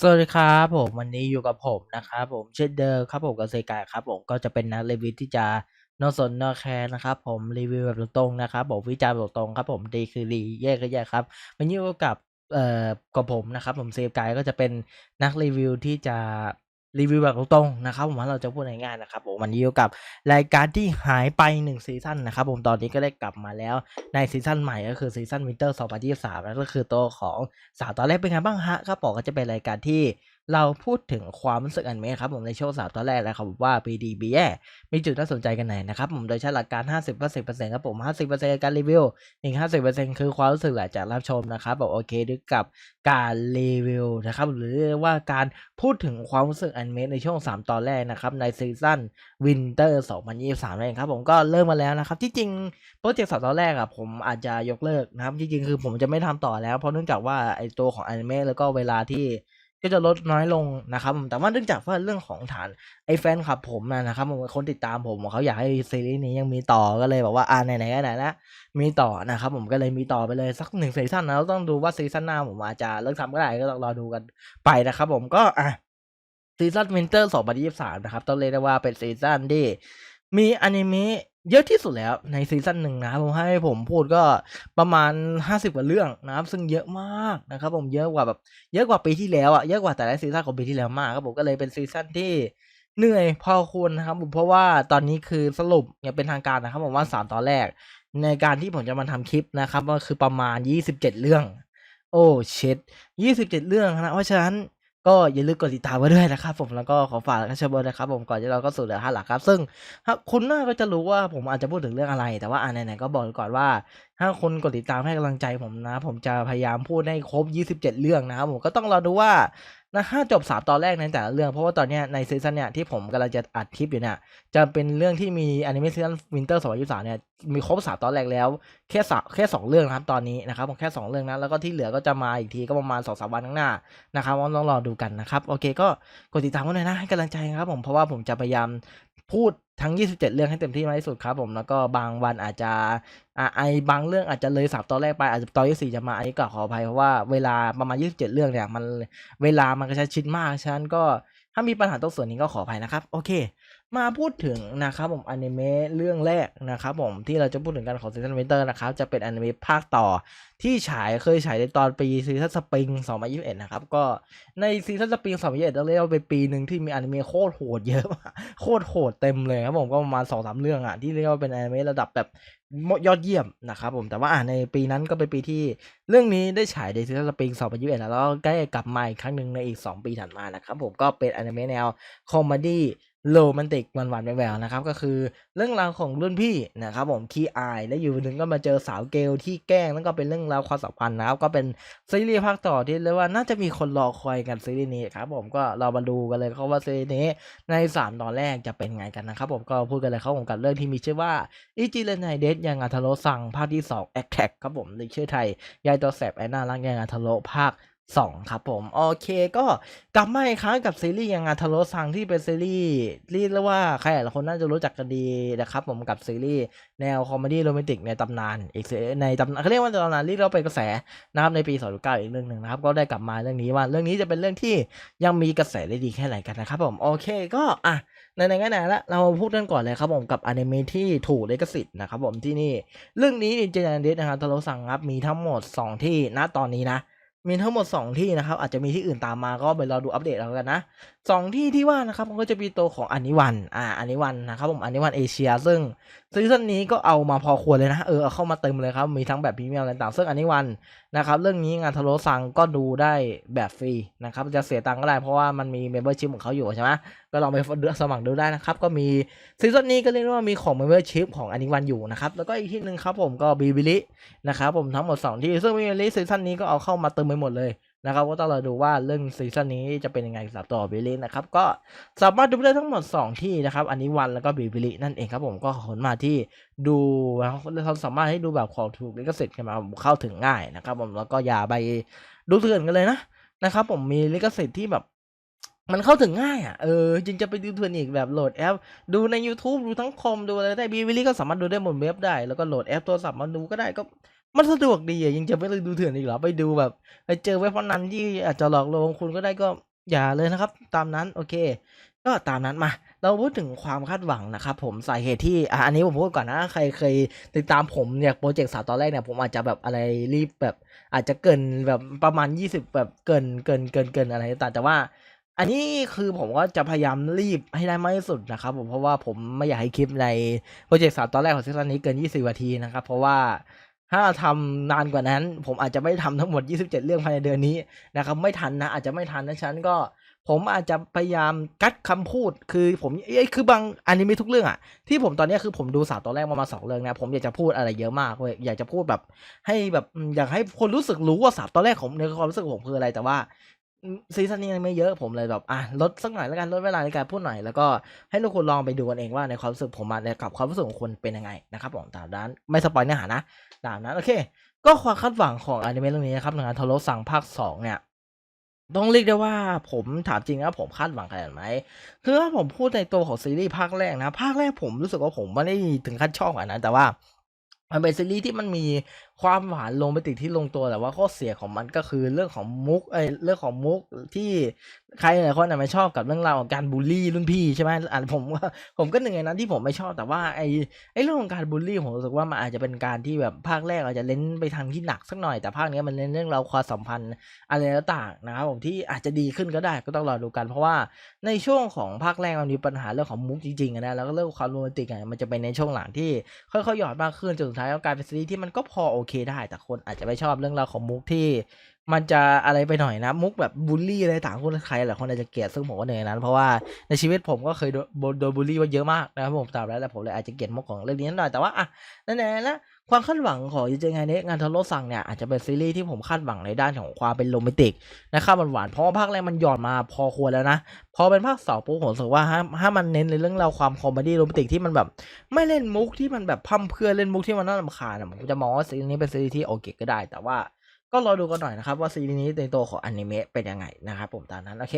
สวัสดีครับผมวันนี้อยู่กับผมนะครับผมเช่นเดิมครับผมกับเซกาครับผมก็จะเป็นนักรีวิวที่จะนอกสนนอกแคร์นะครับผมรีวิวแบบตรงๆนะครับผมวิจารณ์แบบตรงครับผมดีคือดีแย่ก็แย่ครับวันนี้อยู่กับเอ่อกับผมนะครับผมเซกายก็จะเป็นนักรีวิวที่จะ รีวิวแบบตรงๆนะครับผมว่าเราจะพูดง่ายๆนะครับผมวันนี้อยู่กับรายการที่หายไปหนึ่งซีซั่นนะครับผมตอนนี้ก็ได้กลับมาแล้วในซีซั่นใหม่ก็คือซีซั่นวินเตอร์2023แล้วก็คือตัวของสาวตอนแรกเป็นไงบ้างฮะครับผมก็จะเป็นรายการที่ เราพูดถึงความรู้สึกอันเมะครับผมในช่วงสาวตอนแรกแล้วครับว่าปีดีบีแย่มีจุดน่าสนใจกันไหนนะครับผมโดยใช้หลักการ 50-10%ครับผม 50%การรีวิว อีก 50%คือความรู้สึกหลังจากรับชมนะครับบอกโอเคด้วยกับการรีวิวนะครับหรือว่าการพูดถึงความรู้สึกอันเมะในช่วง 3 ตอนแรกนะครับในซีซั่นวินเตอร์2023นั่นเองครับผมก็เริ่มมาแล้วนะครับที่จริงโปรเจกต์สามตอนแรกอะผมอาจจะยกเลิกนะครับจริงๆคือผมจะไม่ทำต่อแล้วเพราะเนื่องจากว่าไอตัวของอนิเมะแล้วก็เวลาที่ ก็จะลดน้อยลงนะครับผมแต่ว่าเนื่องจากว่าเรื่องของฐานไอแฟนคลับผมนะครับผมคนติดตามผมเขาอยากให้ซีรีส์นี้ยังมีต่อก็เลยบอกว่าอ่าไหนๆก็ไหนล้วมีต่อนะครับผมก็เลยมีต่อไปเลยสักหนึ่งซีซั่นนะแล้วต้องดูว่าซีซั่นหน้าผมอาจจะเลิกทำก็ได้ก็ต้องรอดูกันไปนะครับ ผมก็อะซีซั่นวินเตอร์2023 นะครับ ต้องเรียกได้ว่าเป็นซีซั่นที่มีอนิเมะ เยอะที่สุดแล้วในซีซั่นหนึ่งนะผมให้ผมพูดก็ประมาณ 50 กว่าเรื่องนะครับ ซึ่งเยอะมากนะครับ ผมเยอะกว่าแบบเยอะกว่าปีที่แล้วอะเยอะกว่าแต่ละซีซั่นของปีที่แล้วมากครับผมก็เลยเป็นซีซั่นที่เหนื่อยพอควรนะครับผมเพราะว่าตอนนี้คือสรุปอย่างเป็นทางการนะครับผมว่าสามตอนแรก ในการที่ผมจะมาทำคลิปนะครับก็คือประมาณ 27 เรื่อง โอ้เช็ด27 เรื่องนะเพราะฉะนั้น ก็อย่าลืมกดติดตามไว้ด้วยนะครับผมแล้วก็ขอฝากกันเชมนะครับผมก่อนที่เราก็สู่เดือนห้าหลักครับ ซึ่งถ้าคุณน่าก็จะรู้ว่าผมอาจจะพูดถึงเรื่องอะไร แต่ว่าอ่าไหนๆก็บอกก่อนว่าถ้าคนกดติดตามให้กำลังใจผมนะ ผมจะพยายามพูดให้ครบ 27 เรื่องนะครับผมก็ต้องรอดูว่า นะถ้าจบ3ตอนแรกในแต่ละเรื่องเพราะว่าตอนเนี้ยในซีซั่นเนี่ยที่ผมกำลังจะอัดคลิปอยู่เนี่ยจะเป็นเรื่องที่มีอนิเมะซีซั่นวินเตอร์2023เนี่ยมีครบ3ตอนแรกแล้วแค่สแค่2เรื่องนะครับตอนนี้นะครับผมแค่2เรื่องนะแล้วก็ที่เหลือก็จะมาอีกทีก็ประมาณ2-3วันข้างหน้านะครับต้องรอดูกันนะครับโอเคก็กดติดตามกันหน่อยนะให้กำลังใจครับผมเพราะว่าผมจะพยายาม พูดทั้ง 27 เรื่องให้เต็มที่มากที่สุดครับผมแล้วก็บางวันอาจจะอ่าไอบางเรื่องอาจจะเลยสับตอนแรกไปอาจจะตอนที่สี่จะมาอันนี้ก็ขออภัยเพราะว่าเวลาประมาณ 27 เรื่องเนี่ยมันเวลามันกระชั้นชิดมากฉะนั้นก็ถ้ามีปัญหาตรงส่วนนี้ก็ขออภัยนะครับ โอเค มาพูดถึงนะครับผมอนิเมะเรื่องแรกนะครับผมที่เราจะพูดถึงกันของซีซันวินเตอร์นะครับจะเป็นอนิเมะภาคต่อที่ฉายเคยฉายในตอนปีซีซันสปริง2021 นะครับ ก็ในซีซันสปริง2021ต้องเรียกว่าเป็นปีหนึ่งที่มีอนิเมะโคตรโหดเยอะโคตรโหดเต็มเลยครับผมก็ประมาณสองสามเรื่องอะที่เรียกว่าเป็นอนิเมะระดับแบบยอดเยี่ยมนะครับผมแต่ว่าอ่าในปีนั้นก็เป็นปีที่เรื่องนี้ได้ฉายในซีซันสปริง2021แล้วก็ใกล้กลับมาอีกครั้งหนึ่งในอีก 2 ปีถัดมานะครับผมก็เป็นอนิเมะแนวคอมเมดี้ โรแมนติกหวานๆแหววๆนะครับ ก็คือเรื่องราวของรุ่นพี่นะครับผมขี้อาย และอยู่วันหนึ่งก็มาเจอสาวเกลที่แกล้งแล้วก็เป็นเรื่องราวความสัมพันธ์นะครับ ก็เป็นซีรีส์ภาคต่อที่เรียกว่าน่าจะมีคนรอคอยกันซีรีส์นี้ครับผมก็เรามาดูกันเลยครับว่าซีรีส์นี้ในสามตอนแรกจะเป็นไงกันนะครับผมก็พูดกันเลยครับผมกับเรื่องที่มีชื่อว่าอิจิเรนไนเดสยังอาทาโรซังภาคที่2แอคแท็กครับผมในชื่อไทยยายตัวแสบไอ้น่ารักยังอาทาโรภาค สองครับผมโอเคก็กลับมาอีกครั้งกับซีรีส์ยังอาทาโรซังที่เป็นซีรีส์เรียกได้ว่าใครหลายคนน่าจะรู้จักกันดีนะครับผมกับซีรีส์แนวคอมเมดี้โรแมนติกในตำนานอีกในตำนานเขาเรียกว่าตำนานที่เราเป็นกระแสนะครับในปี2009อีกเรื่องหนึ่งนะครับก็ได้กลับมาเรื่องนี้ว่าเรื่องนี้จะเป็นเรื่องที่ยังมีกระแสได้ดีแค่ไหนกันนะครับผมโอเคก็อะในในงั้นนะเรามาพูดกันก่อนเลยครับผมกับอนิเมะที่ถูกเลิขสิทธิ์นะครับผมที่นี่เรื่องนี้เจนเดสนะครับทาโรซังครับมีทั้งหมด 2 ที่ณตอนนี้นะ มีทั้งหมด 2 ที่นะครับ อาจจะมีที่อื่นตามมาก็ไปรอดูอัปเดตเอากันนะ2ที่ที่ว่านะครับมันก็จะมีตัวของอันนิวันอ่าอันนิวันนะครับผมอันนิวันเอเชีย ซึ่งซีซั่นนี้ก็เอามาพอควรเลยนะ เออเอาเข้ามาเต็มเลยครับ มีทั้งแบบพรีเมียมอะไรต่างซึ่งอันนิวันนะครับ เรื่องนี้งานทาโรซังก็ดูได้แบบฟรีนะครับ จะเสียตังค์ก็ได้เพราะว่ามันมีเมมเบอร์ชิพของเขาอยู่ใช่ไหมก็ลองไปสมัครดูได้นะครับ ก็มีซีซั่นนี้ก็เรียกว่ามีของ Membership ของอันนี้วันอยู่นะครับ แล้วก็อีกที่หนึ่งครับผมก็บีบิลินะครับผมทั้งหมด2ที่ซึ่งบีบิลิซีซั่นนี้ก็เอาเข้ามาเติมไปหมดเลย นะครับก็ต้องรอดูว่าเรื่องซีซั่นนี้จะเป็นยังไงสำหรับตัวบีบิลินะครับก็สามารถดูได้ทั้งหมด 2 ที่นะครับ อันนี้วันแล้วก็บีบิลินั่นเองครับผมก็ขนมาที่ดูเราสามารถให้ดูแบบของถูกลิขสิทธิ์กันมาเข้าถึงง่ายนะครับผมแล้วก็อย่าไปดูเถื่อนกันเลยนะนะครับ ผมมีลิขสิทธิ์ที่แบบมันเข้าถึงง่ายอะ เออจริงจะไปดูเถื่อนอีกแบบโหลดแอป ดูใน YouTube ดูทั้งคอมดูอะไรได้บีวิลี่ก็สามารถดูได้บนเว็บได้ แล้วก็โหลดแอปโทรศัพท์มาดูก็ได้ก็ มันสะดวกดีอะยังจะไม่เลยดูเถื่อนอีกเหรอไปดูแบบไปเจอเว็บพนันที่อาจจะหลอกลวงคุณก็ได้ก็อย่าเลยนะครับ ตามนั้นโอเค ก็ตามนั้นมา เราพูดถึงความคาดหวังนะครับผมสาเหตุที่อะอันนี้ผมพูดก่อนนะใครเคยติดตามผมเนี่ยโปรเจกต์สาวตอนแรกเนี่ยผมอาจจะแบบอะไรรีบแบบอาจจะเกินแบบประมาณ 20 แบบเกินเกินเกินเกินอะไรต่างแต่ว่าอันนี้คือผมก็จะพยายามรีบให้ได้มากที่สุดนะครับผมเพราะว่าผมไม่อยากให้คลิปในโปรเจกต์สาวตอนแรกของซีซั่นนี้เกิน 20นาทีนะครับเพราะว่า ถ้าทำนานกว่านั้น ผมอาจจะไม่ทำทั้งหมด 27 เรื่องภายในเดือนนี้นะครับ ไม่ทันนะ อาจจะไม่ทันนะฉันก็ ผมอาจจะพยายามกัดคำพูด คือผมเอ้ยคือบางอนิเมะทุกเรื่องอะที่ผมตอนนี้คือผมดูสาวตอนแรกมามาสองเรื่องนะ ผมอยากจะพูดอะไรเยอะมากเว้ยอยากจะพูดแบบ ให้แบบอยากให้คนรู้สึกรู้ว่าสาวตอนแรกของในความรู้สึกของผมคืออะไรแต่ว่า ซีซั่นนี้ยังไม่เยอะผมเลยแบบอะลดสักหน่อยแล้วกันลดเวลาในการพูดหน่อยแล้วก็ให้ทุกคนลองไปดูกันเองว่าในความรู้สึกผมมาในกับความรู้สึกของคนเป็นยังไงนะครับผมตามนั้นไม่สปอยเนื้อหานะตามนั้นโอเค ก็ความคาดหวังของอนิเมะเรื่องนี้นะครับในงานทโรสั่งภาคสองเนี่ยต้องเรียกได้ว่าผมถามจริงนะผมคาดหวังขนาดไหนคือถ้าผมพูดในตัวของซีรีส์ภาคแรกนะ ภาคแรกผมรู้สึกว่าผมไม่ได้ถึงขั้นชอบขนาดนั้นแต่ว่ามันเป็นซีรีส์ที่มันมี ความหวานโรแมนติกที่ลงตัวแต่ว่าข้อเสียของมันก็คือเรื่องของมุกเอยเรื่องของมุกที่ใครหลายคนอาจไม่ชอบกับเรื่องราวของการบูลลี่รุ่นพี่ใช่ไหมอ่านผมว่าผมก็หนึ่งในนั้นที่ผมไม่ชอบแต่ว่าไอไอเรื่องของการบูลลี่ผมรู้สึกว่ามันอาจจะเป็นการที่แบบภาคแรกอาจจะเล่นไปทางที่หนักสักหน่อยแต่ภาคเนี้ยมันเล่นเรื่องราวความสัมพันธ์อะไรต่างๆนะครับผมที่อาจจะดีขึ้นก็ได้ก็ต้องรอดูกัน เพราะว่าในช่วงของภาคแรกมันมีปัญหาเรื่องของมุกจริงๆนะแล้วก็เรื่องความโรแมนติกมันจะเป็นในช่วงหลังที่ค่อยๆหยอดมากขึ้นจนสุดท้ายก็กลายเป็นซีรีส์ที่มันก็พอโอเคได้ แต่คนอาจจะไม่ชอบเรื่องราวของมุกที่ มันจะอะไรไปหน่อยนะ มุกแบบบูลลี่อะไรต่างคนใครหลายคนอาจจะเกลียดซึ่งผมก็หนึ่งในนั้น เพราะว่าในชีวิตผมก็เคยโดนโดนบูลลี่มาเยอะมากนะครับผมตามแล้วแต่ผมเลยอาจจะเกลียดมุกของเรื่องนี้นิดหน่อยแต่ว่าอะนั่นแหละนะ ความคาดหวังของยูเจไงเนะงานทาโร่สั่งเนี่ยอาจจะเป็นซีรีส์ที่ผมคาดหวังในด้านของความเป็นโรแมนติกนะครับหวานๆเพราะว่าภาคแรกมันหย่อนมาพอควรแล้วนะ พอเป็นภาคสองปุ๊บผมรู้สึกว่าถ้าถ้ามันเน้นในเรื่องราวความคอมเมดี้โรแมนติกที่มันแบบ ไม่เล่นมุกที่มันแบบพร่ำเพื่อเล่นมุกที่มันน่ารำคาญผมจะมองว่าซีรีส์นี้เป็นซีรีส์ที่โอเคก็ได้ แต่ว่าก็รอดูกันหน่อยนะครับว่าซีรีส์นี้ในตัวของอนิเมะเป็นยังไงนะครับผมตามนั้นโอเค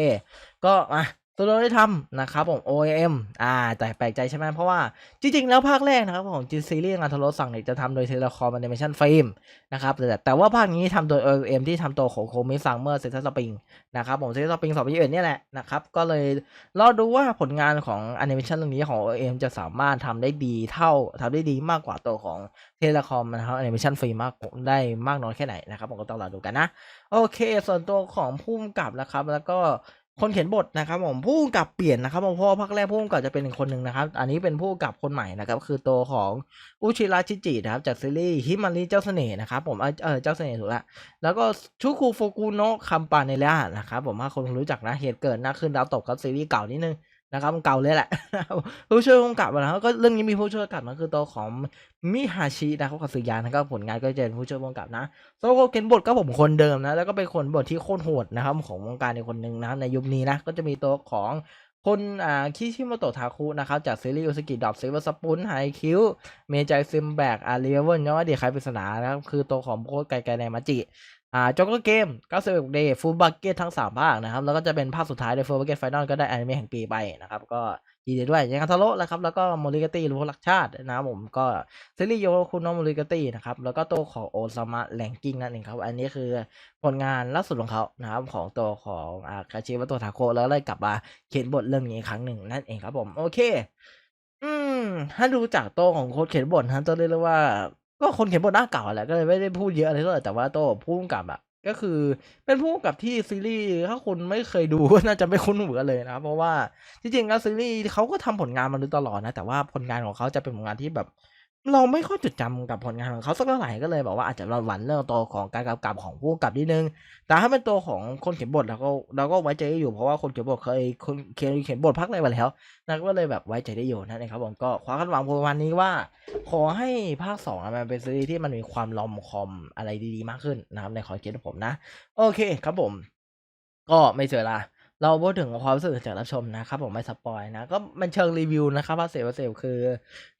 ก็มา ตัวเราได้ทำนะครับผม OAM อ่า แต่แปลกใจใช่ไหมเพราะว่าจริง ๆ แล้วภาคแรกนะครับของจีซีรีส์งานโทรสั่งเนี่ยจะทำโดยเทเลคอมแอนิเมชันฟิล์มนะครับแต่แต่ว่าภาคนี้ทำโดย OAM ที่ทำตัวของโคมิซังเมื่อเซนทัสปริงนะครับผมเซนทัสปริง2 0 2 1เนี่ยแหละนะครับก็เลยรอดูว่าผลงานของแอนิเมชันเรื่องนี้ของ OM จะสามารถทำได้ดีเท่าทำได้ดีมากกว่าตัวของเทเลคอมนะครับแอนิเมชันฟรีมากได้มากน้อยแค่ไหนนะครับผมก็ต้องรอดูกันนะโอเค ส่วนตัวของผู้กำกับนะครับแล้วก็ คนเขียนบทนะครับผมผู้กำกับเปลี่ยนนะครับผมเพราะภาคแรกผู้กำกับจะเป็นอีกคนหนึ่งนะครับ อันนี้เป็นผู้กำกับคนใหม่นะครับ คือตัวของอุชิระชิจินะครับจากซีรีส์ฮิมาริเจ้าเสน่ห์นะครับผมเออเจ้าเสน่ห์ถูกละแล้วก็ชูคุโฟกุโนะคัมปาเนระนะครับผมถ้าคนรู้จักนะเหตุเกิดน่าขึ้นดาวตกครับซีรีส์เก่านิดนึง นะครับมันเก่าเลยแหละผู้ช่วยกำกับนะครับก็เรื่องนี้มีผู้ช่วยกำกับนะคือตัวของมิฮาชินะครับกับสุยานะครับผลงานก็จะเป็นผู้ช่วยกำกับนะโซโกเกนบทก็ผมคนเดิมนะแล้วก็เป็นคนบทที่โคตรโหดนะครับของวงการในคนหนึ่งนะครับในยุคนี้นะก็จะมีตัวของคนอ่าคิชิโมโตะทาคุนะครับจากซีรีส์อุสกิดอบซิเวอร์สปุนไฮคิวเมจายซิมแบกอาเรียเวิลเนาะเดียใครปริศนานะครับคือตัวของโคตรไกไกในมาจิ อ่าจ็อกเกอร์เกมก็สเเดย์ฟูลบักเก็ตทั้ง 3 ภาคนะครับ แล้วก็จะเป็นภาคสุดท้ายในฟูลบักเก็ตไฟนอลก็ได้อนิเมะแห่งปีไปนะครับ ก็ยินดีด้วยยังคาทาโร่แล้วครับ แล้วก็โมริกาตี้หรือพวกรักชาตินะครับผมก็ซีรีส์โยคุณโนโมริกาตี้นะครับ แล้วก็ตัวของโอซามะแหลงกิ้งนั่นเองครับ อันนี้คือผลงานล่าสุดของเขานะครับ ของตัวของอาคาชิวะโตทาโกแล้วเลยกลับมาเขียนบทเรื่องนี้ครั้งหนึ่งนั่นเองครับผมโอเค อืมถ้าดูจากโตวของโคนเขียนบทนะต้องเรียกว่า ก็คนเขียนบทหน้าเก่าแหละก็เลยไม่ได้พูดเยอะอะไรเท่าไหร่แต่ว่าโต้ผู้กำกับอะก็คือเป็นผู้กำกับที่ซีรีส์ถ้าคุณไม่เคยดูก็น่าจะไม่คุ้นหัวเลยนะเพราะว่าจริงๆแล้วซีรีส์เขาก็ทำผลงานมาโดยตลอดนะแต่ว่าผลงานของเขาจะเป็นผลงานที่แบบ เราไม่ค่อยจดจำกับผลงานของเขาสักเท่าไหร่ก็เลยบอกว่าอาจจะเราหวันเรื่องตัวของการกำกับของผู้กำกับนิดนึง แต่ถ้าเป็นตัวของคนเขียนบทเราก็เราก็ไว้ใจได้อยู่เพราะว่าคนเขียนบทเคยคนเขียนเขียนบทพักอะไรมาแล้วนะก็เลยแบบไว้ใจได้อยู่นั่นเองครับผมก็ความคาดหวังประมาณนี้ว่า ขอให้ภาคสองมันเป็นซีรีส์ที่มันมีความลอมคอมอะไรดีๆมากขึ้นนะครับในขอเขียนของผมนะ โอเคครับผม ก็ไม่เสียเวลา เราพูดถึงความรู้สึกจากรับชมนะครับผมไม่สปอยนะ ก็มันเชิงรีวิวนะครับภาคเซลเซลคือ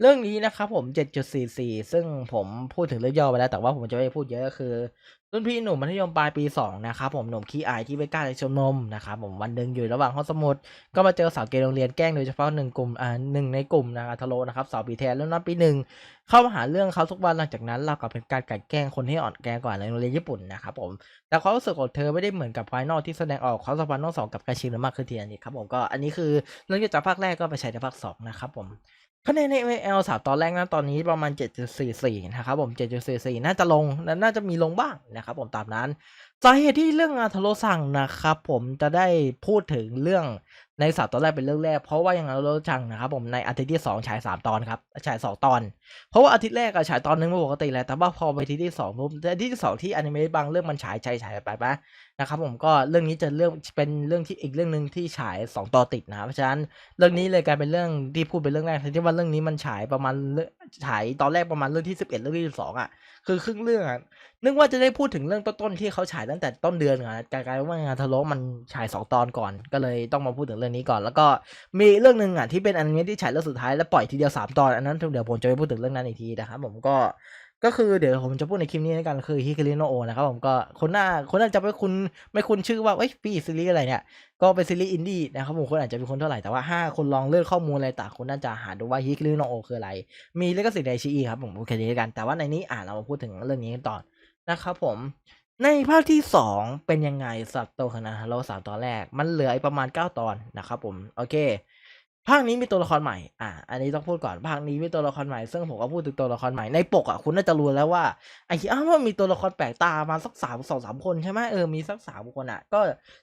เรื่องนี้นะครับผม 7.44 ซึ่งผมพูดถึงเรื่องย่อไปแล้ว แต่ว่าผมจะไม่พูดเยอะก็คือ รุ่นพี่หนุ่มมัธยมปลายปี 2 นะครับผมหนุ่มขี้อายที่ไม่กล้าไปชมรมนะครับผมวันหนึ่งอยู่ระหว่างห้องสมุด ก็มาเจอสาวเกย์โรงเรียนแกล้งโดยเฉพาะหนึ่งกลุ่มอ่าหนึ่งในกลุ่มนะครับทะโลนะครับสาวปีแทนแล้วนับปีหนึ่งเข้ามาหาเรื่องเขาทุกวันหลังจากนั้นเรากับเป็นการกลันแกล้งคนที่อ่อนแอกว่าในโรงเรียนญี่ปุ่นนะครับผมแต่ความรู้สึกของเธอไม่ได้เหมือนกับภายนอกที่แสดงออกความสัมพันธ์ทั้งสองกับการชินหรือมากขึ้นทีละนิดครับผมก็อันนี้คือเรื่องจากภาคแรกก็ไปใช้ในภาคสองนะครับผม คะแนนใน ML สามตอนแรกนะตอนนี้ประมาณ 7.44 นะครับผม 7.44 น่าจะลงและน่าจะมีลงบ้างนะครับผมตามนั้น สาเหตุที่เรื่องงาทโลสั่งนะครับผมจะได้พูดถึงเรื่องในสามตอนแรกเป็นเรื่องแรก เพราะว่าอย่างนั้นเราจังนะครับผมในอาทิตย์ที่ 2 ฉาย 3 ตอนครับฉาย 2 ตอน เพราะว่าอาทิตย์แรกอะฉายตอนนึงปกติแหละแต่ว่าพอไปอาทิตย์ที่2ปุ๊บอาทิตย์ที่สองที่อนิเมะบางเรื่องมันฉายฉายฉายไปปะ นะครับผมก็เรื่องนี้จะเรื่องเป็นเรื่องที่อีกเรื่องหนึ่งที่ฉาย 2ตอนติดนะครับเพราะฉะนั้นเรื่องนี้เลยกลายเป็นเรื่องที่พูดเป็นเรื่องแรกที่ว่าเรื่องนี้มันฉายประมาณเรื่องฉายตอนแรกประมาณเรื่องที่ 11 เรื่องที่12อะคือครึ่งเรื่องอะนึกว่าจะได้พูดถึงเรื่องต้นๆที่เขาฉายตั้งแต่ต้นเดือนอะกลายๆว่างานทะเลาะมันฉาย 2 ตอนก่อน ก็เลยต้องมาพูดถึงเรื่องนี้ก่อน แล้วก็มีเรื่องหนึ่งอะที่เป็นอนิเมะที่ฉายเรื่องสุดท้ายแล้วปล่อยทีเดียว3ตอนอันนั้นเดี๋ยวผมจะไปพูดถึงเรื่องนั้นอีกทีนะครับผมก็ ก็คือเดี๋ยวผมจะพูดในคลิปนี้แล้วกันคือฮิคาริโนโอนะครับผมก็คนหน้าคนน่าจะไม่คุ้นไม่คุ้นชื่อว่าเอ้ยพี่ซีรีส์อะไรเนี่ย ก็เป็นซีรีส์อินดี้นะครับผมคนอาจจะเป็นคนเท่าไหร่แต่ว่าห้าคนลองเลือกข้อมูลอะไรต่างคนน่าจะหาดูว่าฮิคาริโนโอคืออะไร มีเลิขสิทธิ์ในชีอีครับผมโอเคนี้กันแต่ว่าในนี้อ่านเรามาพูดถึงเรื่องนี้กันต่อนะครับผมในภาคที่สองเป็นยังไงสัตว์โตขนาดฮัลโลสามตอนแรก มันเหลือประมาณเก้าตอนนะครับผม โอเค ภาคนี้มีตัวละครใหม่ อ่า อันนี้ต้องพูดก่อน ภาคนี้มีตัวละครใหม่ ซึ่งผมก็พูดถึงตัวละครใหม่ ในปกอะ คุณน่าจะรู้แล้วว่า ไอ้ที่อ้าวว่ามีตัวละครแปลกตามาสักสามสองสามคนใช่ไหมเออ มีสักสามคนอะ ก็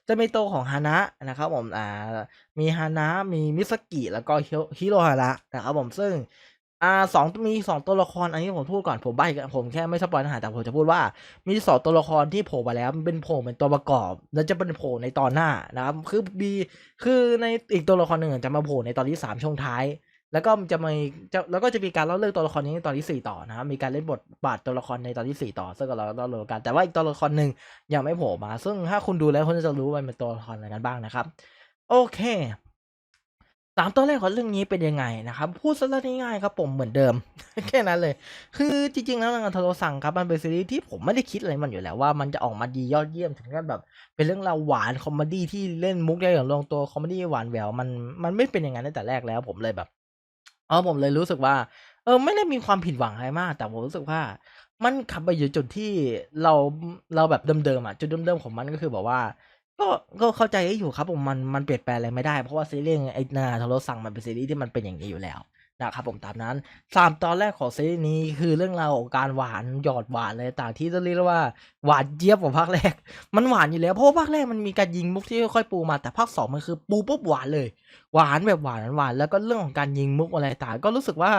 จะมีตัวของฮานะนะครับผม อ่า มีฮานะ มีมิสกิ แล้วก็ฮิโรฮาระนะครับผม ซึ่ง อ่าสองมีสองตัวละครอันนี้ผมพูดก่อนผมใบ้กันผมแค่ไม่สปอยล์นะฮะแต่ผมจะพูดว่า มีสองตัวละครที่โผล่มาแล้วมันเป็นโผล่เป็นตัวประกอบ แล้วจะเป็นโผล่ในตอนหน้านะครับคือบีคือในอีกตัวละครหนึ่งจะมาโผล่ในตอนที่สามช่วงท้าย แล้วก็จะมีจะแล้วก็จะมีการเล่าเรื่องตัวละครนี้ในตอนที่สี่ต่อนะครับมีการเล่นบทบาทตัวละครในตอนที่สี่ต่อซึ่งก็เราเรารู้กันแต่ว่าอีกตัวละครหนึ่งยังไม่โผล่มา ซึ่งถ้าคุณดูแล้วคุณจะรู้ว่ามันเป็นตัวละครอะไรกันบ้างนะครับ โอเค สามตัวแรกของเรื่องนี้เป็นยังไงนะครับพูดซะง่ายๆครับผมเหมือนเดิม แค่นั้นเลย คือจริงๆแล้วงานทาโรสั่งครับมันเป็นซีรีส์ที่ผมไม่ได้คิดอะไรมันอยู่แล้วว่ามันจะออกมาดียอดเยี่ยมถึงขั้นแบบ เป็นเรื่องราวหวานคอมเมดี้ที่เล่นมุกได้อย่างลงตัวคอมเมดี้หวานแหววมันมันไม่เป็นอย่างนั้นตั้งแต่แรกแล้วผมเลยแบบเออผมเลยรู้สึกว่า เออไม่ได้มีความผิดหวังอะไรมาก แต่ผมรู้สึกว่า มันขับไปอยู่จุดที่เราเราแบบเดิมๆอะจุดเดิมๆของมันก็คือแบบว่า ก็ก็เข้าใจอยู่ครับผมมันมันเปลี่ยนแปลงอะไรไม่ได้ เพราะว่าซีรีส์ไอ้นาทาโรสั่งมันเป็นซีรีส์ที่มันเป็นอย่างนี้อยู่แล้วนะครับผมตามนั้นสามตอนแรกของซีรีส์นี้คือเรื่องราวของการหวานหยอดหวานเลยต่างที่จะเรียกว่าหวานเจี๊ยบกว่าภาคแรก มันหวานอยู่แล้วเพราะภาคแรกมันมีการยิงมุกที่ค่อยๆปูมาแต่ภาคสองมันคือปูปุ๊บหวานเลย หวานแบบหวานหวานแล้วก็เรื่องของการยิงมุกอะไรต่างก็รู้สึกว่า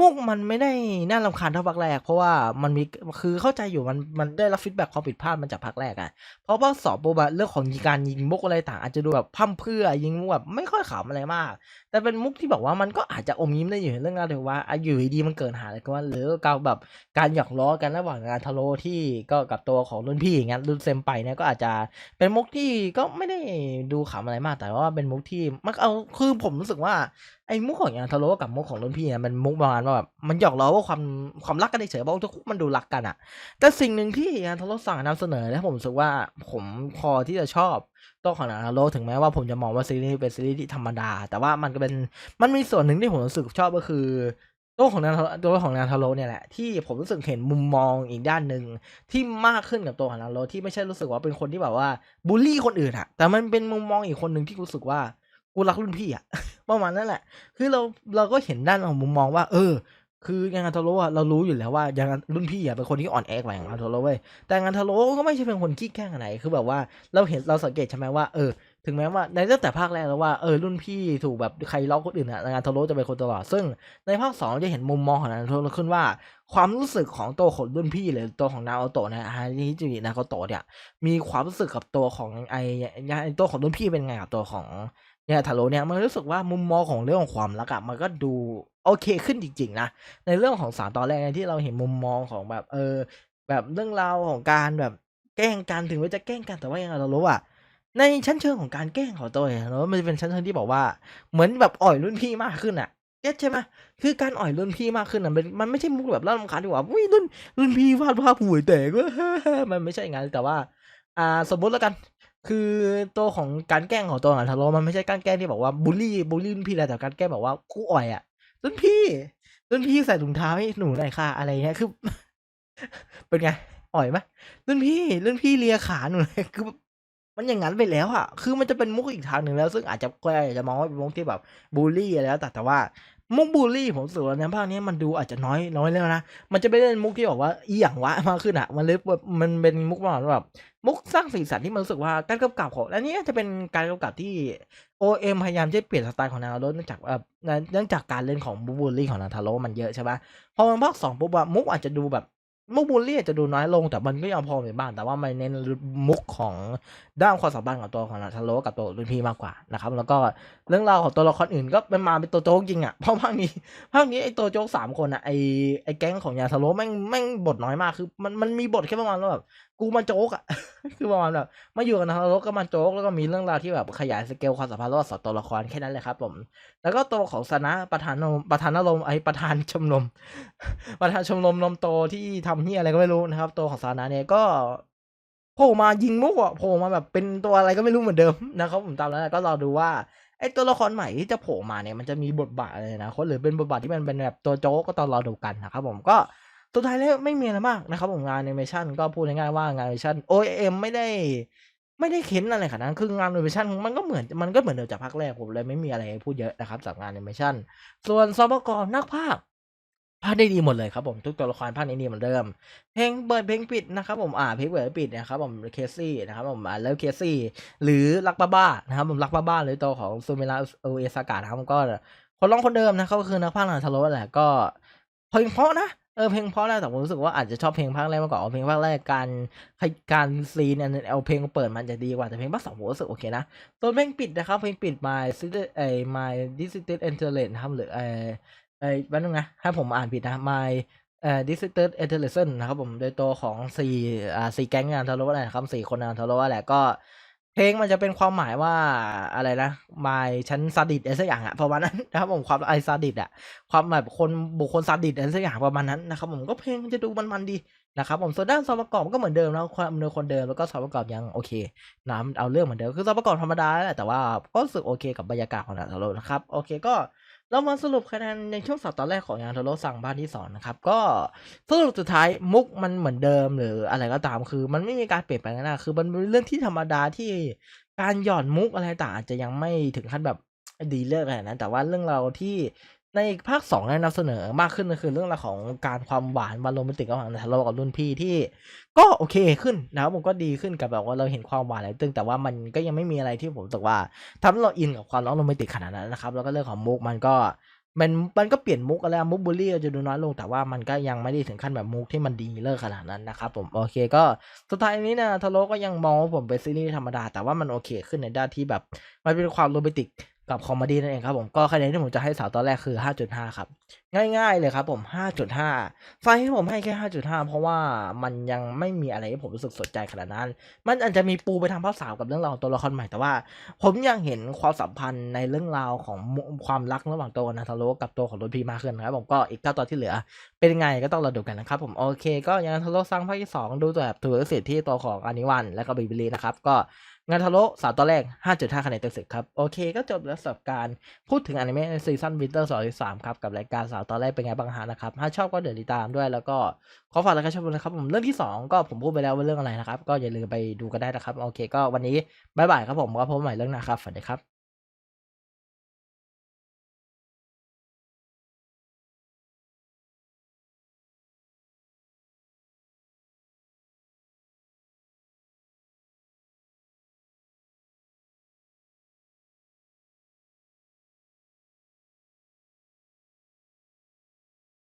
มุกมันไม่ได้น่ารำคาญเท่าภาคแรก เพราะว่ามันมีคือเข้าใจอยู่มันมันได้รับฟีดแบ็กความผิดพลาดมันจากภาคแรกอะเพราะภาสองปุ๊บะเรื่องของการยิงมุกอะไรต่าง อาจจะดูแบบพั่มเพื่อยิงมุกแบบไม่ค่อยขำอะไรมาก แต่เป็นมุกที่แบบว่ามันก็อาจจะอมยิ้มได้อยู่เรื่องราวถึงว่าอะอยู่ดีมันเกิดหาอะไรก็ว่าหรือการแบบการหยอกล้อกันระหว่างงานทาโรที่ก็กับตัวของรุ่นพี่อย่างเงี้ยรุ่นเซมไปเนี่ยก็อาจจะเป็นมุกที่ก็ไม่ได้ดูขำอะไรมากแต่ว่าเป็นมุกที่มันเอาคือผมรู้สึกว่าไอ้มุกของยางทาโร่กับมุกของรุ่นพี่เนี่ยมันมุกประมาณว่าแบบมันหยอกล้อว่าความความรักกันเฉยๆเพราะทุกคู่มันดูรักกันอะแต่สิ่งหนึ่งที่ยางทาโร่สั่งนำเสนอแล้วผมรู้สึกว่าผมพอที่จะชอบตัวของยางทาโร่ถึงแม้ว่าผมจะมองว่าซีรีส์เป็นซีรีส์ที่ธรรมดา แต่ว่ามันก็เป็นมันมีส่วนหนึ่งที่ผมรู้สึกชอบก็คือตัวของนางตัวของนางทาโร่เนี่ยแหละที่ผมรู้สึกเห็นมุมมองอีกด้านหนึ่งที่มากขึ้นกับตัวของนางทาโร่ที่ไม่ใช่รู้สึกว่าเป็นคนที่แบบว่าบูลลี่คนอื่นอะแต่มันเป็นมุมมองอีกคนหนึ่งที่รู้สึกว่า กูรักรุ่นพี่อะประมาณนั้นแหละ คือเราเราก็เห็นด้านของมุมมองว่า เออ คือยังานทาโร่อะเรารู้อยู่แล้วว่ายังรุ่นพี่อะเป็นคนที่อ่อนแอกว่าอย่างงานทาโร่เว้ยแต่งานทาโร่ก็ไม่ใช่เป็นคนขี้แกล้งอะไรคือแบบว่าเราเห็นเราสังเกตใช่ไหมว่าเออ ถึงแม้ว่าในตั้งแต่ภาคแรกแล้วว่าเออรุ่นพี่ถูกแบบใครล้อกคนอื่นอะงานทาโร่จะเป็นคนตลอด ซึ่งในภาคสองจะเห็นมุมมองของงานทาโร่ขึ้นว่า ความรู้สึกของตัวของรุ่นพี่หรือตัวของนาโอโตะนะฮาริจินาโกโตะเนี่ยมีความรู้สึกกับตัวของไอไอตัวของรุ่นพี่เป็นไงกับตัวของเนี่ยทาโร่เนี่ยมันรู้สึกว่ามุมมองของเรื่องของความรักอะมันก็ดูโอเคขึ้นจริง ๆ นะ ในเรื่องของสารตอนแรกที่เราเห็นมุมมองของแบบเออ แบบเรื่องราวของการแบบแกล้งกันถึงแม้จะแกล้งกันแต่ว่ายังไงเรารู้ว่า ในชั้นเชิงของการแกล้งของตัวเองเนาะมันจะเป็นชั้นเชิงที่บอกว่า เหมือนแบบอ่อยรุ่นพี่มากขึ้นอะเก็ตใช่ไหมคือการอ่อยรุ่นพี่มากขึ้นน่ะเป็นมันไม่ใช่มุกแบบน่ารำคาญที่ว่าอุ๊ยรุ่นรุ่นพี่วาดภาพห่วยแตกเว้ยมันไม่ใช่อย่างนั้นแต่ว่า อ่า สมมติแล้วกัน คือตัวของการแกล้งของตัวของทาโร่มันไม่ใช่การแกล้งที่บอกว่าบูลลี่บูลลี่รุ่นพี่แล้วแต่การแกล้งแบบว่ากูอ่อยอะรุ่นพี่ รุ่นพี่ใส่ถุงเท้าให้หนูหน่อยค่ะอะไรเงี้ยคือ เป็นไงอ่อยไหมรุ่นพี่รุ่นพี่เลียขาหนูหน่อยคือ มันอย่างนั้นไปแล้วอะคือมันจะเป็นมุกอีกทางหนึ่งแล้ว ซึ่งอาจจะแก็อาจะมองว่าเป็นมุกที่แบบบูลลีอะไรแล้วแต่แต่ว่ามุกบูลลี่ผมรู้สึกว่าในภาคนี้มันดูอาจจะน้อยน้อยแล้วนะ มันจะไปเล่นมุกที่แบบว่าอีหยังวะมากขึ้นอะมันเลยแบบมันเป็นมุกประมาณแบบมุกสร้างสีสันที่มันรู้สึกว่าการกำกับของอันนี้จะเป็นการกำกับที่ OM พยายามจะเปลี่ยนสไตล์ของนาโรเนื่องจากเอ่อเนื่องจากการเล่นของบูบูลลี่ของนาทาโร่มันเยอะใช่ปะพอมันภาคสองปุ๊บอะมุกอาจจะดูแบบ มุกบูลลี่จะดูน้อยลงแต่มันก็ยังพอมีบ้าง แต่ว่ามันเน้นมุกของด้านความสัมพันธ์กับตัวของนาทาโรกับตัวรุ่นพี่มากกว่านะครับ แล้วก็เรื่องราวของตัวละครอื่นก็เป็นมาเป็นตัวโจ๊กจริงอะเพราะภาคนี้ภาคนี้ไอตัวโจ๊กสามคนอะไอไอแก๊งของยาทาโรแม่งแม่งบทน้อยมากคือ มันมันมีบทแค่ประมาณว่าแบบ กูมาโจ๊กอะคือประมาณแบบมาอยู่กับนาร่ก็มาโจ๊กแล้วก็มีเรื่องราวที่แบบขยายสเกลความสัมพันธ์ระหว่างสองตัวละครแค่นั้นเลยครับ ผม แล้วก็ตัวของสนะประธานนมประธานอารมณ์ไอประธานชมรมประธานชมรมนมโตที่ทำเฮียอะไรก็ไม่รู้นะครับ ตัวของสนะเนี่ยก็โผล่มายิงมุกอะโผล่มาแบบเป็นตัวอะไรก็ไม่รู้เหมือนเดิมนะครับ ผมตามนั้นก็รอดูว่าไอตัวละครใหม่ที่จะโผล่มาเนี่ยมันจะมีบทบาทอะไรนะคนหรือเป็นบทบาทที่มันเป็นแบบตัวโจ๊กก็ต้องรอดูกันนะครับ ผมก็ สุดท้ายแล้วไม่มีอะไรมากนะครับผมงานแอนิเมชันก็พูดง่ายๆว่างานแอนิเมชัน OM ไม่ได้ไม่ได้เค้นอะไรขนาดนั้นคืองานแอนิเมชันมันก็เหมือนมันก็เหมือนเดิมจากภาคแรกผมเลยไม่มีอะไรพูดเยอะนะครับจากงานแอนิเมชันส่วนซอฟต์กรนักภาคภาคได้ดีหมดเลยครับผมทุกตัวละครภาคนี้ดีเหมือนเดิม เพลงเปิดเพลงปิดนะครับผมอ่าเพลงเปิดปิดนะครับผมเคซี่นะครับผมอ่าแล้วเคซี่หรือรักบ้าบ้านะครับผมรักบ้าบ้าหรือตัวของซูเมระโอเอสากานะครับผมก็คนร้องคนเดิมนะเขาก็คือนักพากย์นาทาโร่แหละก็เพลงเพราะนะ เออเพลงเพราะแหละแต่ผมรู้สึกว่าอาจจะชอบเพลงภาคแรกมากกว่าเพลงภาคแรกการการซีนอันเอาเพลงเปิดมันจะดีกว่าแต่เพลงภาคสองผมรู้สึกโอเคนะตัวเพลงปิดนะครับเพลงปิด my city ไอ my district internet นะครับหรือไอไอแป๊บนึงนะถ้าผมอ่านผิดนะ my เอ่อ district intelligence นะครับผม โดยตัวของสี่อ่าสี่แก๊งงานทาโร่แหละครับสี่คนงานทาโร่แหละก็ เพลงมันจะเป็นความหมายว่าอะไรนะมายฉันซาดิสอะไรสักอย่างอะประมาณนั้นนะครับผมความไอซาดิสอะความแบบคนบุคคลซาดิสอะไรสักอย่างประมาณนั้นนะครับผมก็เพลงมันจะดูมันๆดีนะครับผมส่วนด้านซอฟต์ประกอบก็เหมือนเดิมแล้วความเนื้อคนเดิมแล้วก็ซอฟต์ประกอบยังโอเคน้ำเอาเรื่องเหมือนเดิมคือซอฟต์ประกอบธรรมดาแหละแต่ว่าก็รู้สึกโอเคกับบรรยากาศของหนังทาโร่นะครับโอเคก็ เรามาสรุปคะแนนในช่วงสัปดาห์แรกของยานทโรสั่งบ้านที่สองนะครับ ก็สรุปสุดท้ายมุกมันเหมือนเดิมหรืออะไรก็ตามคือ มันไม่มีการเปลี่ยนแปลงนะคือมันเป็นเรื่องที่ธรรมดาที่การหย่อนมุกอะไรต่างอาจจะยังไม่ถึงขั้นแบบดีเลิกอะไรนะแต่ว่าเรื่องเราที่ ในภาคสองได้นำเสนอมากขึ้นก็คือเรื่องราวของการความหวานวานโรแมนติกระหว่างทาโร่กับรุ่นพี่ที่ก็โอเคขึ้นนะครับผมก็ดีขึ้นกับแบบว่าเราเห็นความหวานอะไรตึงแต่ว่ามันก็ยังไม่มีอะไรที่ผมรู้สึกว่าทำให้เราอินกับความร้องโรแมนติกขนาดนั้นนะครับแล้วก็เรื่องของมุกมันก็มันมันก็เปลี่ยนมุกอะไรมุกบูลลี่เราจะดูน้อยลงแต่ว่ามันก็ยังไม่ได้ถึงขั้นแบบมุกที่มันดีเลิศขนาดนั้นนะครับผมโอเคก็สุดท้ายนี้นะทาโร่ก็ยังมองว่าผมเป็นซีรีส์ธรรมดาแต่ว่ามันโอเคขึ้นในด้านที่แบบ มันเป็นความโรแมนติก กับคอมเมดี้นั่นเองครับผมก็คะแนนที่ผมจะให้สาวตอนแรกคือ 5.5 ครับ ง่ายๆเลยครับผม 5.5ไฟให้ผมให้แค่ 5.5 เพราะว่ามันยังไม่มีอะไรให้ผมรู้สึกสนใจขนาดนั้น มันอาจจะมีปูไปทางภาคสามกับเรื่องราวของตัวละครใหม่แต่ว่า ผมยังเห็นความสัมพันธ์ในเรื่องราวของความรักระหว่างตัวนาทาโร่กับตัวของรุ่นพี่มากขึ้นนะครับผมก็อีกเก้าตอนที่เหลือ เป็นไงก็ต้องรอดูกันนะครับผมโอเค ก็ยังทาโร่สร้างภาคที่สองดูตัวแบบถือเสียที่ตัวของอานิวันและก็บิบิลีนะครับก็ งานทาโร่สาวตอนแรก 5.5 คะแนนเต็มสิบครับ โอเคก็จบแล้วสำหรับการพูดถึงอนิเมะซีซั่นวินเตอร์2.3 ครับ กับรายการสาวตอนแรกเป็นไงบ้างฮะนะครับ ถ้าชอบก็เดี๋ยวติดตามด้วย แล้วก็ขอฝากรายการชมนะครับผมเรื่องที่ 2 ก็ผมพูดไปแล้วว่าเรื่องอะไรนะครับ ก็อย่าลืมไปดูกันได้นะครับ โอเค ก็วันนี้บ๊ายบายครับผมก็พบใหม่เรื่องหน้าครับสวัสดีครับ